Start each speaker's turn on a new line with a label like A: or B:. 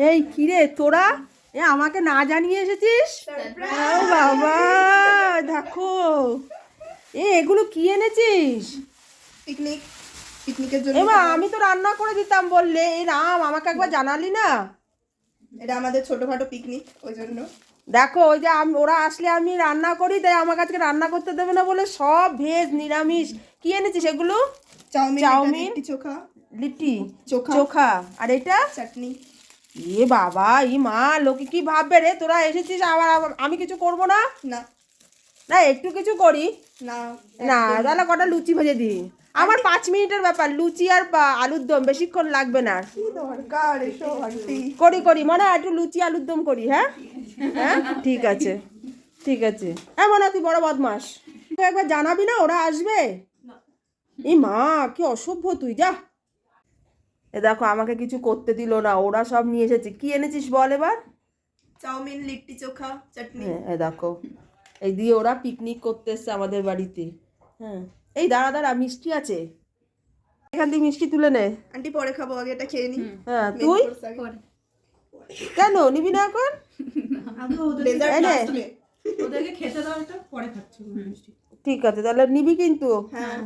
A: এই কিরে তোরা? এ আমাকে না জানিয়ে এসেছিস? বাবা দেখো। এ এগুলো কি এনেছিস?
B: পিকনিক পিকনিকের জন্য
A: এবার আমি তো রান্না করে দিতাম বললে এই রাম আমাকে একবার জানালি না?
B: এটা আমাদের ছোটখাটো পিকনিক ওই জন্য।
A: দেখো ওই যে আম- ওরা আসলে আমি রান্না করি তাই আমাকে আজকে রান্না করতে দেবে না বলে সব ভেজ নিরামিষ। কি এনেছিস এগুলো?
B: Chowmein
A: chowmein?
B: চোখা।
A: লিট্টি
B: চোখা।
A: চোখা। আর এটা?
B: চাটনি।
A: এ বাবা ই মা লোকে কি ভাববে রে? তোরা এসেছিস আবার আবার আমি কিছু করব না?
B: না।
A: না একটু কিছু করি।
B: না
A: না তাহলে কটা লুচি ভেজে দিই? আমার পাঁচ মিনিটের ব্যাপার লুচি আর আলুর দম বেশিক্ষণ লাগবে না করি করি মনে হয় একটু লুচি আলুর দম করি হ্যাঁ? হ্যাঁ? ঠিক আছে ঠিক আছে। হ্যাঁ মনে তুই বড় বদমাস। তুই একবার জানাবি না ওরা আসবে? এই মা কি অসভ্য তুই যা। এ দেখো আমাকে কিছু করতে দিল না ওরা সব নিয়ে এসেছে। কি এনেছিস বল এবার?
B: চাউমিন লিট্টি চোখা চাটনি।
A: হ্যাঁ এই দেখো এই দিয়ে ওরা পিকনিক করতে এসছে আমাদের বাড়িতে। হ্যাঁ এই দাঁড়া দাঁড়া মিষ্টি আছে। এখান থেকে মিষ্টি তুলে নে।
B: আন্টি পরে খাব আগে এটা খেয়ে নি।
A: হ্যাঁ তুই? কেন নিবি না এখন?
B: ডেজার্ট
A: এই নে।
B: লাস্টে
C: ওদেরকে খেতে দাও এটা পরে খাচ্ছি
A: ঠিক আছে তাহলে নিবি কিন্তু।
B: হ্যাঁ।